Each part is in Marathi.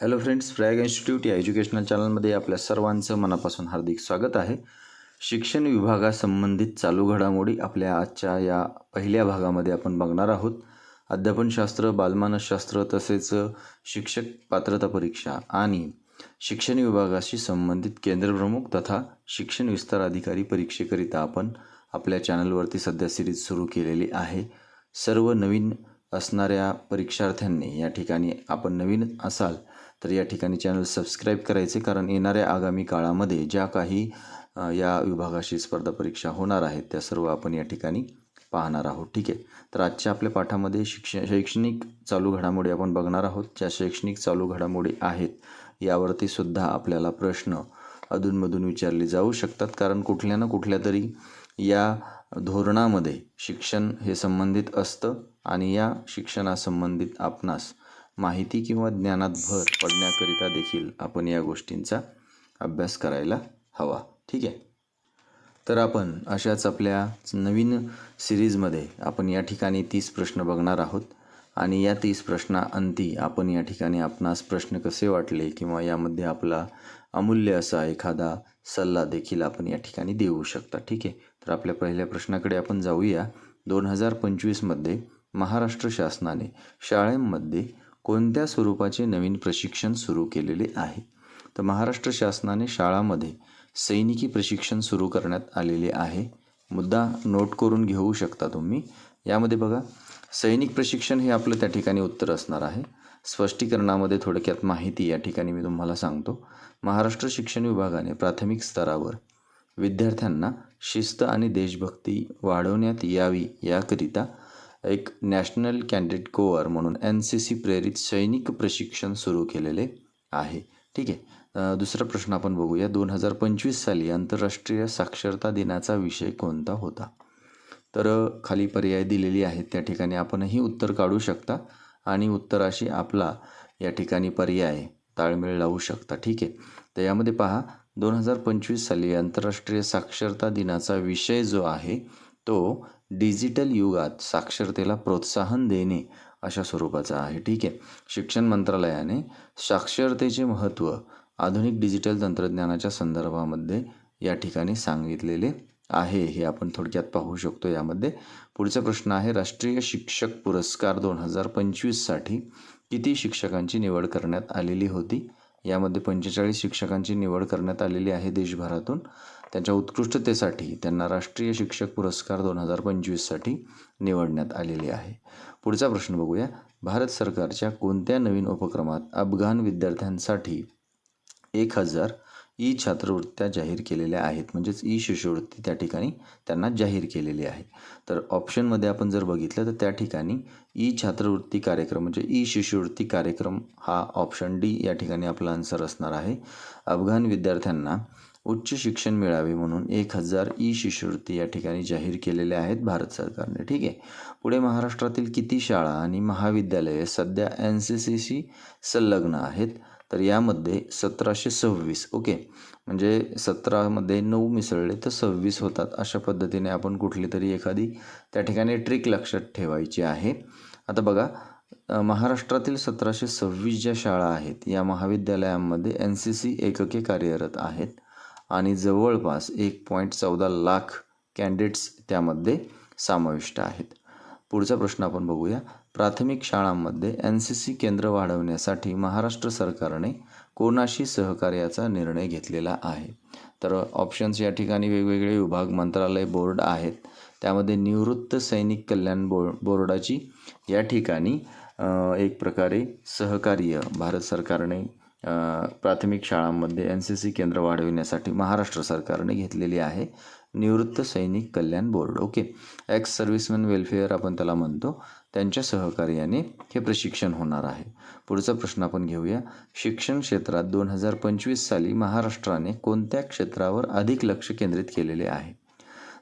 हॅलो फ्रेंड्स फ्रॅग इन्स्टिट्यूट या एज्युकेशनल चॅनलमध्ये आपल्या सर्वांचं मनापासून हार्दिक स्वागत आहे. शिक्षण विभागासंबंधित चालू घडामोडी आपल्या आजच्या या पहिल्या भागामध्ये आपण बघणार आहोत. अध्यापनशास्त्र बालमानसशास्त्र तसेच शिक्षक पात्रता परीक्षा आणि शिक्षण विभागाशी संबंधित केंद्रप्रमुख तथा शिक्षण विस्तार अधिकारी परीक्षेकरिता आपण आपल्या चॅनलवरती सध्या सिरीज सुरू केलेली आहे. सर्व नवीन असणाऱ्या परीक्षार्थ्यांनी या ठिकाणी आपण नवीन असाल तर या ठिकाणी चॅनल सबस्क्राईब करायचे कारण येणाऱ्या आगामी काळामध्ये ज्या काही या विभागाशी स्पर्धा परीक्षा होणार आहेत त्या सर्व आपण या ठिकाणी पाहणार आहोत. ठीक आहे? तर आजच्या आपल्या पाठामध्ये शिक्षण शैक्षणिक चालू घडामोडी आपण बघणार आहोत. ज्या शैक्षणिक चालू घडामोडी आहेत यावरती सुद्धा आपल्याला प्रश्न अधूनमधून विचारले जाऊ शकतात. कारण कुठल्या ना कुठल्या तरी या धोरणामध्ये शिक्षण हे संबंधित असतं. आणि या शिक्षणासंबंधित आपणास माहिती किंवा ज्ञानात भर पडण्याकरिता देखील आपण या गोष्टींचा अभ्यास करायला हवा. ठीक आहे? तर आपण अशाच आपल्या नवीन सिरीजमध्ये आपण या ठिकाणी तीस प्रश्न बघणार आहोत आणि या तीस प्रश्नाअंती आपण या ठिकाणी आपणास प्रश्न कसे वाटले किंवा यामध्ये आपला अमूल्य असा एखादा सल्ला देखील आपण या ठिकाणी देऊ शकता. ठीक आहे? तर आपल्या पहिल्या प्रश्नाकडे आपण जाऊया. दोन हजार पंचवीसमध्ये महाराष्ट्र शासनाने शाळेमध्ये कोणत्या स्वरूपाचे नवीन प्रशिक्षण सुरू केलेले आहे? तर महाराष्ट्र शासनाने शाळामध्ये सैनिकी प्रशिक्षण सुरू करण्यात आलेले आहे. मुद्दा नोट करून घेऊ शकता तुम्ही. यामध्ये बघा सैनिक प्रशिक्षण हे आपलं त्या ठिकाणी उत्तर असणार आहे. स्पष्टीकरणामध्ये थोडक्यात माहिती या ठिकाणी मी तुम्हाला सांगतो. महाराष्ट्र शिक्षण विभागाने प्राथमिक स्तरावर विद्यार्थ्यांना शिस्त आणि देशभक्ती वाढवण्यात यावी याकरिता एक नॅशनल कॅन्डिडेट कोअर म्हणून एन सी सी प्रेरित सैनिक प्रशिक्षण सुरू केलेले आहे. ठीक आहे. दुसरा प्रश्न आपण बघूया. दोन हजार पंचवीस साली आंतरराष्ट्रीय साक्षरता दिनाचा विषय कोणता होता? तर खाली पर्याय दिलेली आहेत. त्या ठिकाणी आपणही उत्तर काढू शकता आणि उत्तराशी आपला या ठिकाणी पर्याय ताळमेळ लावू शकता. ठीक आहे. तर यामध्ये पहा. दोन हजार पंचवीस साली आंतरराष्ट्रीय साक्षरता दिनाचा विषय जो आहे तो डिजिटल युगात साक्षरतेला प्रोत्साहन देणे अशा स्वरूपाचा आहे. ठीक आहे. शिक्षण मंत्रालयाने साक्षरतेचे महत्त्व आधुनिक डिजिटल तंत्रज्ञानाच्या संदर्भामध्ये या ठिकाणी सांगितलेले आहे. हे आपण थोडक्यात पाहू शकतो यामध्ये. पुढचा प्रश्न आहे राष्ट्रीय शिक्षक पुरस्कार दोन हजार पंचवीससाठी किती शिक्षकांची निवड करण्यात आलेली होती? यामध्ये पंचेचाळीस शिक्षकांची निवड करण्यात आलेली आहे देशभरातून. त्यांच्या उत्कृष्टतेसाठी त्यांना राष्ट्रीय शिक्षक पुरस्कार दोन हजार पंचवीससाठी निवडण्यात आलेले आहे. पुढचा प्रश्न बघूया. भारत सरकारच्या कोणत्या नवीन उपक्रमात अफगाण विद्यार्थ्यांसाठी एक हजार ई छात्रवृत्त्या जाहीर केलेल्या आहेत? म्हणजेच ई शिष्यवृत्ती त्या ठिकाणी त्यांना जाहीर केलेली आहे. तर ऑप्शनमध्ये आपण जर बघितलं तर त्या ठिकाणी ई छात्रवृत्ती कार्यक्रम म्हणजे ई शिष्यवृत्ती कार्यक्रम हा ऑप्शन डी या ठिकाणी आपला आन्सर असणार आहे. अफगाण विद्यार्थ्यांना उच्च शिक्षण मिळावे म्हणून एक हजार ई शिष्यवृत्ती या ठिकाणी जाहीर केलेल्या आहेत भारत सरकारने. ठीक आहे? पुढे महाराष्ट्रातील किती शाळा आणि महाविद्यालये सध्या एन सी सीशी संलग्न आहेत? तर यामध्ये सतराशे सव्वीस. ओके? म्हणजे सतरामध्ये नऊ मिसळले तर सव्वीस होतात. अशा पद्धतीने आपण कुठली तरी एखादी त्या ठिकाणी ट्रिक लक्षात ठेवायची आहे. आता बघा महाराष्ट्रातील सतराशे सव्वीस ज्या शाळा आहेत या महाविद्यालयांमध्ये एन सी सी एकके कार्यरत आहेत. आणि जवळपास एक पॉईंट चौदा लाख कॅन्डिडेट्स त्यामध्ये समाविष्ट आहेत. पुढचा प्रश्न आपण बघूया. प्राथमिक शाळांमध्ये एन सी सी केंद्र वाढवण्यासाठी महाराष्ट्र सरकारने कोणाशी सहकार्याचा निर्णय घेतलेला आहे? तर ऑप्शन्स या ठिकाणी वेगवेगळे विभाग मंत्रालय बोर्ड आहेत. त्यामध्ये निवृत्त सैनिक कल्याण बो बोर्डाची या ठिकाणी एक प्रकारे सहकार्य भारत सरकारने प्राथमिक शाळांमध्ये एन सी सी केंद्र वाढविण्यासाठी महाराष्ट्र सरकारने घेतलेली आहे. निवृत्त सैनिक कल्याण board. Okay. Ex serviceman welfare आपण त्याला म्हणतो. त्यांच्या सहकार्याने हे प्रशिक्षण होणार आहे. पुढचा प्रश्न आपण घेऊया. शिक्षण क्षेत्रात दोन हजार पंचवीस साली महाराष्ट्राने कोणत्या क्षेत्रावर अधिक लक्ष केंद्रित केलेले आहे?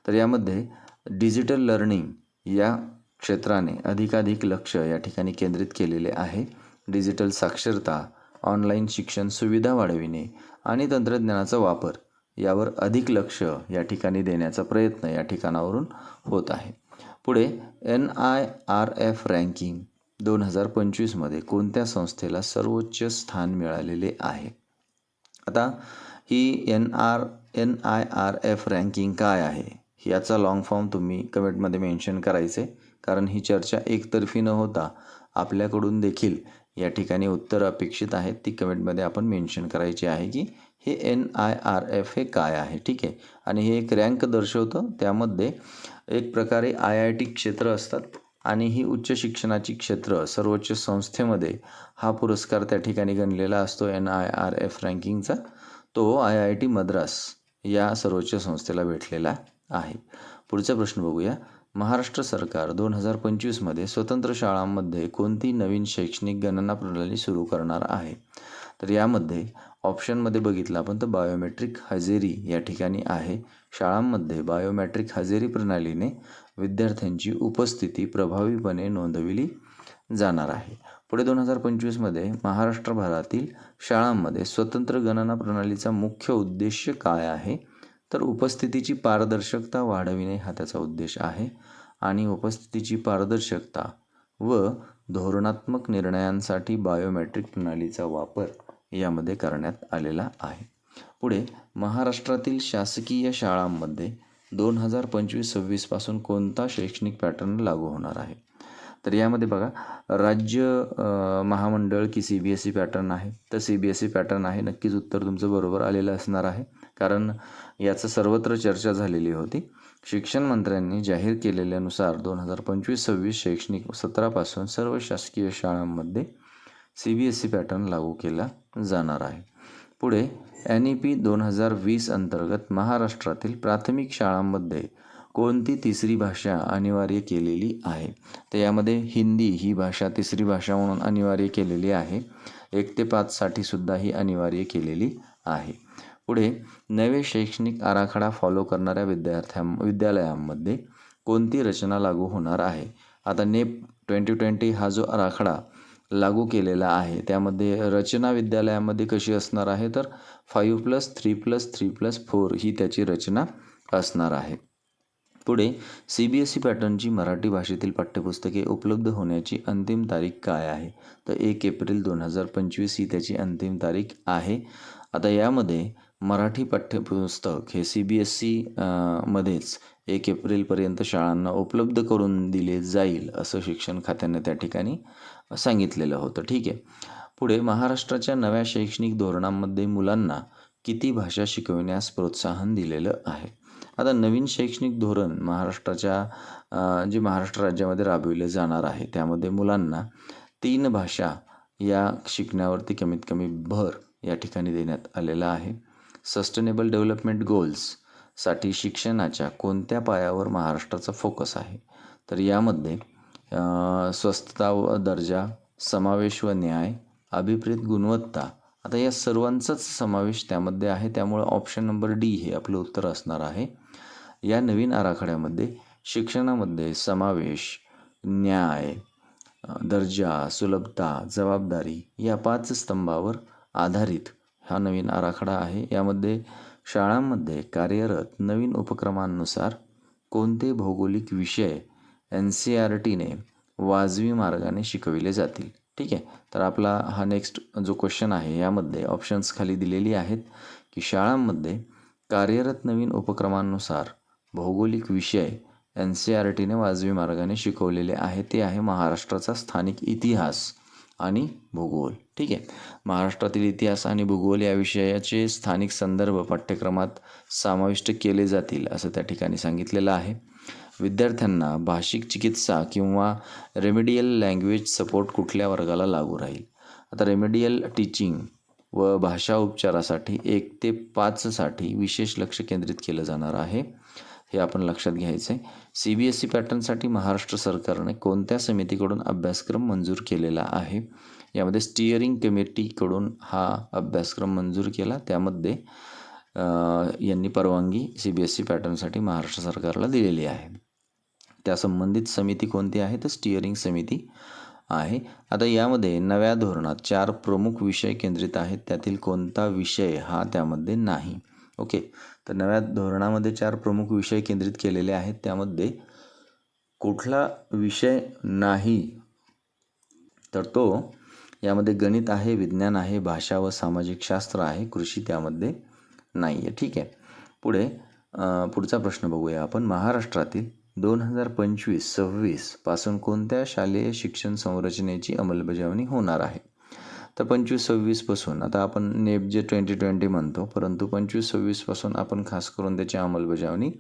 तर यामध्ये डिजिटल लर्निंग या क्षेत्राने अधिकाधिक लक्ष या ठिकाणी केंद्रित केलेले आहे. डिजिटल साक्षरता ऑनलाईन शिक्षण सुविधा वाढविणे आणि तंत्रज्ञानाचा वापर यावर अधिक लक्ष या ठिकाणी देण्याचा प्रयत्न या ठिकाणावरून होत आहे. पुढे N I R F ranking दोन हजार पंचवीसमध्ये कोणत्या संस्थेला सर्वोच्च स्थान मिळालेले आहे? आता ही N R N I R F ranking काय आहे? याचा लाँग फॉर्म तुम्ही कमेंटमध्ये मेन्शन करायचे कारण ही चर्चा एकतर्फी न होता. आपल्याकडून देखील या ठिकाणी उत्तर अपेक्षित आहेत ती कमेंटमध्ये आपण मेन्शन करायची आहे की हे एन आय आर एफ हे काय आहे? ठीक आहे. आणि हे एक रँक दर्शवतं. त्यामध्ये एक प्रकारे आय आय टी क्षेत्र असतात आणि ही उच्च शिक्षणाची क्षेत्र सर्वोच्च संस्थेमध्ये हा पुरस्कार त्या ठिकाणी गणलेला असतो. एन आय आर एफ रँकिंगचा. तो आय आय टी मद्रास या सर्वोच्च संस्थेला भेटलेला आहे. पुढचा प्रश्न बघूया. महाराष्ट्र सरकार दोन हजार पंचवीसमध्ये स्वतंत्र शाळांमध्ये कोणती नवीन शैक्षणिक गणना प्रणाली सुरू करणार आहे? तर यामध्ये ऑप्शनमध्ये बघितलं आपण तर बायोमेट्रिक हजेरी या ठिकाणी आहे. शाळांमध्ये बायोमेट्रिक हजेरी प्रणालीने विद्यार्थ्यांची उपस्थिती प्रभावीपणे नोंदविली जाणार आहे. पुढे दोन हजार पंचवीसमध्ये महाराष्ट्रभरातील शाळांमध्ये स्वतंत्र गणना प्रणालीचा मुख्य उद्देश काय आहे? तर उपस्थितीची पारदर्शकता वाढविणे हा त्याचा उद्देश आहे आणि उपस्थितीची पारदर्शकता व धोरणात्मक निर्णयांसाठी बायोमेट्रिक प्रणालीचा वापर यामध्ये करण्यात आलेला आहे. पुढे महाराष्ट्रातील शासकीय शाळांमध्ये दोन हजार पंचवीस सव्वीसपासून कोणता शैक्षणिक पॅटर्न लागू होणार आहे? तर यामध्ये बघा राज्य महामंडळ की C B S E pattern आहे. तर C B S E pattern आहे नक्कीच उत्तर तुमचं बरोबर आलेलं असणार आहे. कारण याचं सर्वत्र चर्चा झालेली होती. शिक्षण मंत्र्यांनी जाहीर केलेल्यानुसार दोन हजार पंचवीस सव्वीस शैक्षणिक सत्रापासून सर्व शासकीय शाळांमध्ये C B S C pattern लागू केला जाणार आहे. पुढे एन ई पी दोन हजार वीस अंतर्गत महाराष्ट्रातील प्राथमिक शाळांमध्ये कोणती तिसरी भाषा अनिवार्य केलेली आहे? तर यामध्ये हिंदी ही भाषा तिसरी भाषा म्हणून अनिवार्य केलेली आहे. एक ते पाचसाठी सुद्धा ही अनिवार्य केलेली आहे. पुढे नवे शैक्षणिक आराखडा फॉलो करणाऱ्या विद्यार्थ्यां विद्यालयांमध्ये कोणती रचना लागू होणार आहे? आता नेप ट्वेंटी ट्वेंटी हा जो आराखडा लागू केलेला आहे त्यामध्ये रचना विद्यालयामध्ये कशी असणार आहे? तर five plus three plus three plus four ही त्याची रचना असणार आहे. पुढे सी बी एस ई पॅटर्नची मराठी भाषेतील पाठ्यपुस्तके उपलब्ध होण्याची अंतिम तारीख काय आहे? तर एक एप्रिल दोन हजार पंचवीस ही त्याची अंतिम तारीख आहे. आता यामध्ये मराठी पाठ्यपुस्तक हे सी बी एस सी मध्येच एक एप्रिलपर्यंत शाळांना उपलब्ध करून दिले जाईल असं शिक्षण खात्याने त्या ठिकाणी सांगितलेलं होतं. ठीक आहे. पुढे महाराष्ट्राच्या नव्या शैक्षणिक धोरणामध्ये मुलांना किती भाषा शिकविण्यास प्रोत्साहन दिलेलं आहे? आता नवीन शैक्षणिक धोरण महाराष्ट्राच्या जे महाराष्ट्र राज्यामध्ये राबविले जाणार आहे त्यामध्ये मुलांना तीन भाषा या शिकण्यावरती कमीत कमी भर या ठिकाणी देण्यात आलेला आहे. सस्टेनेबल डेव्हलपमेंट गोल्ससाठी शिक्षणाच्या कोणत्या पायावर महाराष्ट्राचा फोकस आहे? तर यामध्ये स्वस्तता व दर्जा समावेश व न्याय अभिप्रेत गुणवत्ता आता या सर्वांचाच समावेश त्यामध्ये आहे. त्यामुळे ऑप्शन नंबर डी हे आपलं उत्तर असणार आहे. या नवीन आराखड्यामध्ये शिक्षणामध्ये समावेश न्याय दर्जा सुलभता जबाबदारी या पाच स्तंभावर आधारित हा नवीन आराखडा आहे. यामध्ये शाळांमध्ये कार्यरत नवीन उपक्रमांनुसार कोणते भौगोलिक विषय एन सी आर टीने वाजवी मार्गाने शिकविले जातील? ठीक आहे. तर आपला हा नेक्स्ट जो क्वेश्चन आहे यामध्ये ऑप्शन्स खाली दिलेली आहेत की शाळांमध्ये कार्यरत नवीन उपक्रमांनुसार भौगोलिक विषय एन सी आर टीने वाजवी मार्गाने शिकवलेले आहे. ते आहे महाराष्ट्राचा स्थानिक इतिहास. आणि भूगोल. ठीक आहे? महाराष्ट्रातील इतिहास आणि भूगोल या विषयाचे स्थानिक संदर्भ पाठ्यक्रमात समाविष्ट केले जातील असं त्या ठिकाणी सांगितलेलं आहे. विद्यार्थ्यांना भाषिक चिकित्सा किंवा रेमेडियल लँग्वेज सपोर्ट कुठल्या वर्गाला लागू राहील? आता रेमेडियल टीचिंग व भाषा उपचारासाठी एक ते पाचसाठी विशेष लक्ष केंद्रित केलं जाणार आहे. हे आपण लक्षात घ्यायचं आहे. सी बी एस सी पॅटर्नसाठी महाराष्ट्र सरकारने कोणत्या समितीकडून अभ्यासक्रम मंजूर केलेला आहे? यामध्ये स्टिअरिंग कमिटीकडून हा अभ्यासक्रम मंजूर केला. त्यामध्ये यांनी परवानगी सी बी एस सी पॅटर्नसाठी महाराष्ट्र सरकारला दिलेली आहे. त्या संबंधित समिती कोणती आहे? तर स्टिअरिंग समिती आहे. आता यामध्ये नव्या धोरणात चार प्रमुख विषय केंद्रित आहेत. त्यातील कोणता विषय हा त्यामध्ये नाही. ओके. तर नव्या धोरणामध्ये चार प्रमुख विषय केंद्रित केलेले आहेत. त्यामध्ये कुठला विषय नाही तर तो यामध्ये गणित आहे विज्ञान आहे भाषा व सामाजिक शास्त्र आहे कृषी त्यामध्ये नाही आहे ठीक आहे. पुढे पुढचा प्रश्न बघूया आपण. महाराष्ट्रातील दोन हजार पंचवीस सव्वीसपासून कोणत्या शालेय शिक्षण संरचनेची अंमलबजावणी होणार आहे? तर पंचवीस सव्वीसपासून आता आपण नेप जे ट्वेंटी ट्वेंटी म्हणतो परंतु पंचवीस सव्वीसपासून आपण खास करून त्याची अंमलबजावणी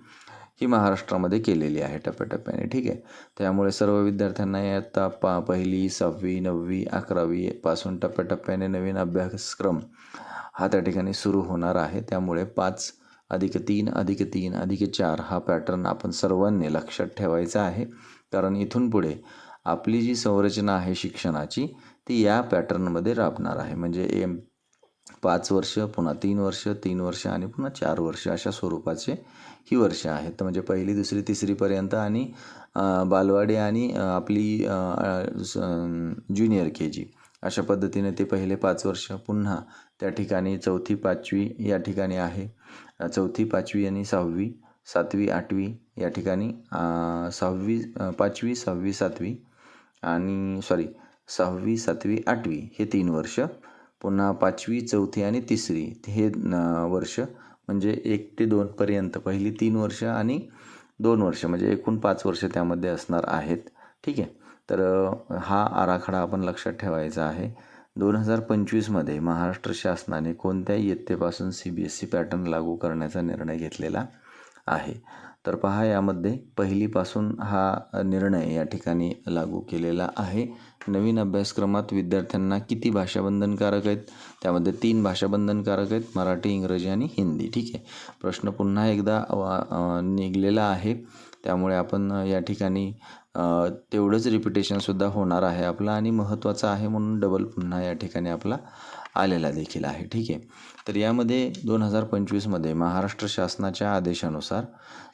ही महाराष्ट्रामध्ये केलेली आहे टप्प्याटप्प्याने ठीक आहे? त्यामुळे सर्व विद्यार्थ्यांना इयत्ता पा पहिली सहावी नववी अकरावी पासून टप्प्याटप्प्याने नवीन अभ्यासक्रम हा त्या ठिकाणी सुरू होणार आहे. त्यामुळे पाच अधिक तीन अधिक तीन अधिक चार हा पॅटर्न आपण सर्वांनी लक्षात ठेवायचा आहे. कारण इथून पुढे आपली जी संरचना आहे शिक्षणाची ती या पॅटर्नमध्ये राबणार आहे. म्हणजे एम पाच वर्ष पुन्हा तीन वर्ष तीन वर्ष आणि पुन्हा चार वर्ष अशा स्वरूपाचे ही वर्ष आहेत. तर म्हणजे पहिली दुसरी तिसरीपर्यंत आणि बालवाडी आणि आपली ज्युनियर के जी. अशा पद्धतीने ते पहिले पाच वर्ष पुन्हा त्या ठिकाणी चौथी पाचवी या ठिकाणी आहे. चौथी पाचवी आणि सहावी सातवी आठवी या ठिकाणी सहावी पाचवी सहावी सातवी आणि सॉरी सहावी सातवी आठवी हे तीन वर्ष. पुन्हा पाचवी चौथी आणि तिसरी हे वर्ष. म्हणजे एक ते दोनपर्यंत पहिली तीन वर्ष आणि दोन वर्ष. म्हणजे एकूण पाच वर्ष त्यामध्ये असणार आहेत. ठीक आहे? तर हा आराखडा आपण लक्षात ठेवायचा आहे. दोन हजार पंचवीसमध्ये महाराष्ट्र शासनाने कोणत्या इयत्तेपासून C B S C pattern लागू करण्याचा निर्णय घेतलेला आहे. तर पहा यामध्ये पहिलीपासून हा निर्णय या ठिकाणी लागू केलेला आहे. नवीन अभ्यासक्रमात विद्यार्थ्यांना किती भाषा बंधनकारक आहेत? त्यामध्ये तीन भाषा बंधनकारक आहेत मराठी इंग्रजी आणि हिंदी. ठीक आहे. प्रश्न पुन्हा एकदा वा- निघलेला आहे. त्यामुळे आपण या ठिकाणी तेवढंच रिपिटेशनसुद्धा होणार आहे आपलं आणि महत्त्वाचं आहे म्हणून डबल पुन्हा या ठिकाणी आपला आलेला देखील आहे. ठीक आहे. तर यामध्ये दोन हजार पंचवीसमध्ये महाराष्ट्र शासनाच्या आदेशानुसार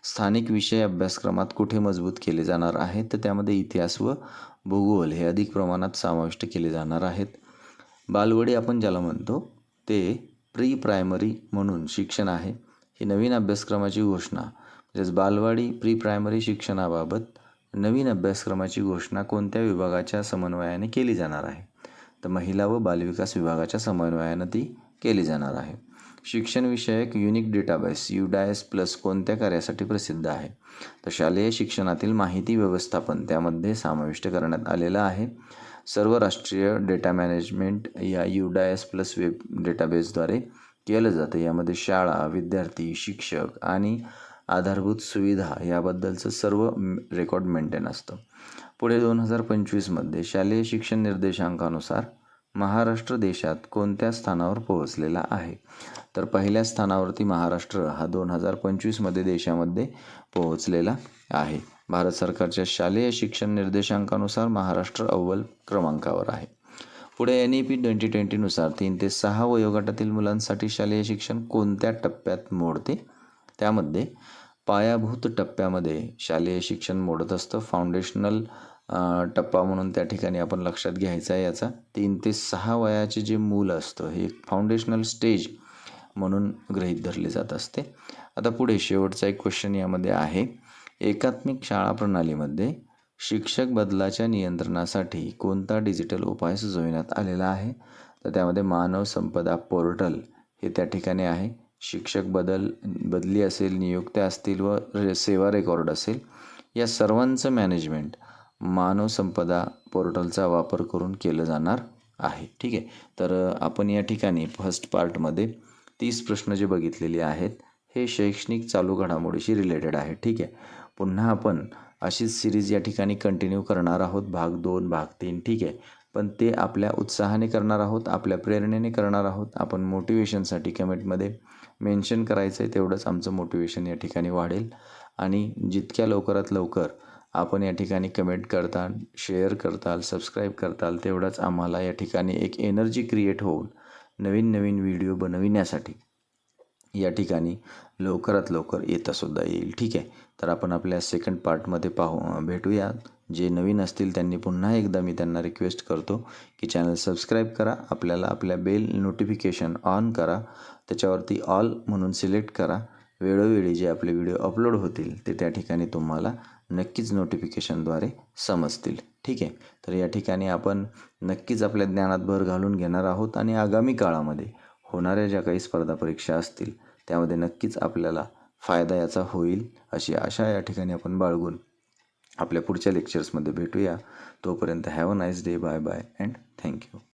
स्थानिक विषय अभ्यासक्रमात कुठे मजबूत केले जाणार आहेत? तर त्यामध्ये इतिहास व भूगोल हे अधिक प्रमाणात समाविष्ट केले जाणार आहेत. बालवडी आपण ज्याला म्हणतो ते प्री प्रायमरी म्हणून शिक्षण आहे. ही नवीन अभ्यासक्रमाची घोषणा म्हणजेच बालवाडी प्री प्रायमरी शिक्षणाबाबत नवीन अभ्यासक्रमाची घोषणा कोणत्या विभागाच्या समन्वयाने केली जाणार आहे? तर महिला व बालविकास विभागाच्या समन्वयानं ती केली जाणार आहे. शिक्षणविषयक युनिक डेटाबेस युडायस प्लस कोणत्या कार्यासाठी प्रसिद्ध आहे? तर शालेय शिक्षणातील माहिती व्यवस्थापन त्यामध्ये समाविष्ट करण्यात आलेलं आहे. सर्व राष्ट्रीय डेटा मॅनेजमेंट या युडायस प्लस वेब डेटाबेसद्वारे केलं जातं. यामध्ये शाळा विद्यार्थी शिक्षक आणि आधारभूत सुविधा याबद्दलचं सर्व रेकॉर्ड मेंटेन असतं. पुढे दोन हजार पंचवीसमध्ये शालेय शिक्षण निर्देशांकानुसार महाराष्ट्र देशात कोणत्या स्थानावर पोहोचलेला आहे? तर पहिल्या स्थानावरती महाराष्ट्र हा दोन हजार पंचवीसमध्ये देशामध्ये पोहोचलेला आहे. भारत सरकारच्या शालेय शिक्षण निर्देशांकानुसार महाराष्ट्र अव्वल क्रमांकावर आहे. पुढे एन ई पी ट्वेंटी ट्वेंटीनुसार तीन ते सहा वयोगटातील मुलांसाठी शालेय शिक्षण कोणत्या टप्प्यात मोडते? त्यामध्ये पायाभूत टप्प्यामध्ये शालेय शिक्षण मोडत असतं. फाउंडेशनल टप्पा म्हणून त्या ठिकाणी आपण लक्षात घ्यायचा आहे याचा. तीन ते सहा वयाचे जे मूल असतं हे एक फाउंडेशनल स्टेज म्हणून गृहीत धरले जात असते. आता पुढे शेवटचा एक क्वेश्चन यामध्ये आहे. एकात्मिक शाळा प्रणालीमध्ये शिक्षक बदलाच्या नियंत्रणासाठी कोणता डिजिटल उपाय सुचविण्यात आलेला आहे? तर त्यामध्ये मानव संपदा पोर्टल हे त्या ठिकाणी आहे. शिक्षक बदल बदली असेल नियुक्त्या असतील व रे- सेवा रेकॉर्ड असेल या सर्वांचं मॅनेजमेंट मानव संपदा पोर्टलचा वापर करून केलं जाणार आहे. ठीक आहे? तर आपण या ठिकाणी फर्स्ट पार्टमध्ये तीस प्रश्न जे बघितलेले आहेत हे शैक्षणिक चालू घडामोडीशी रिलेटेड आहे. ठीक आहे? पुन्हा आपण अशीच सिरीज या ठिकाणी कंटिन्यू करणार आहोत. भाग दोन भाग तीन. ठीक आहे? पण ते आपल्या उत्साहाने करणार आहोत आपल्या प्रेरणेने करणार आहोत. आपण मोटिवेशनसाठी कमेंटमध्ये मेन्शन करायचं आहे तेवढंच आमचं मोटिवेशन या ठिकाणी वाढेल. आणि जितक्या लवकरात लवकर आपण या ठिकाणी कमेंट करताल शेअर करताल सबस्क्राईब करताल तेवढंच आम्हाला या ठिकाणी एक एनर्जी क्रिएट होऊन नवीन नवीन व्हिडिओ बनविण्यासाठी या ठिकाणी लवकरात लवकर येतासुद्धा येईल. ठीक आहे? तर आपण आपल्या सेकंड पार्टमध्ये पाहू भेटूयात. जे नवीन असतील त्यांनी पुन्हा एकदा मी त्यांना रिक्वेस्ट करतो की चॅनल सबस्क्राईब करा आपल्याला आपल्या बेल नोटिफिकेशन ऑन करा त्याच्यावरती ऑल म्हणून सिलेक्ट करा. वेळोवेळी जे आपले व्हिडिओ अपलोड होतील ते त्या ठिकाणी तुम्हाला नक्कीच नोटिफिकेशनद्वारे समजतील. ठीक आहे? तर या ठिकाणी आपण नक्कीच आपल्या ज्ञानात भर घालून घेणार आहोत आणि आगामी काळामध्ये होणाऱ्या ज्या काही स्पर्धा परीक्षा असतील त्यामध्ये नक्कीच आपल्याला फायदा याचा होईल अशी आशा या ठिकाणी आपण बाळगून आपल्या पुढच्या लेक्चर्समध्ये भेटूया. तोपर्यंत have a nice day bye bye and thank you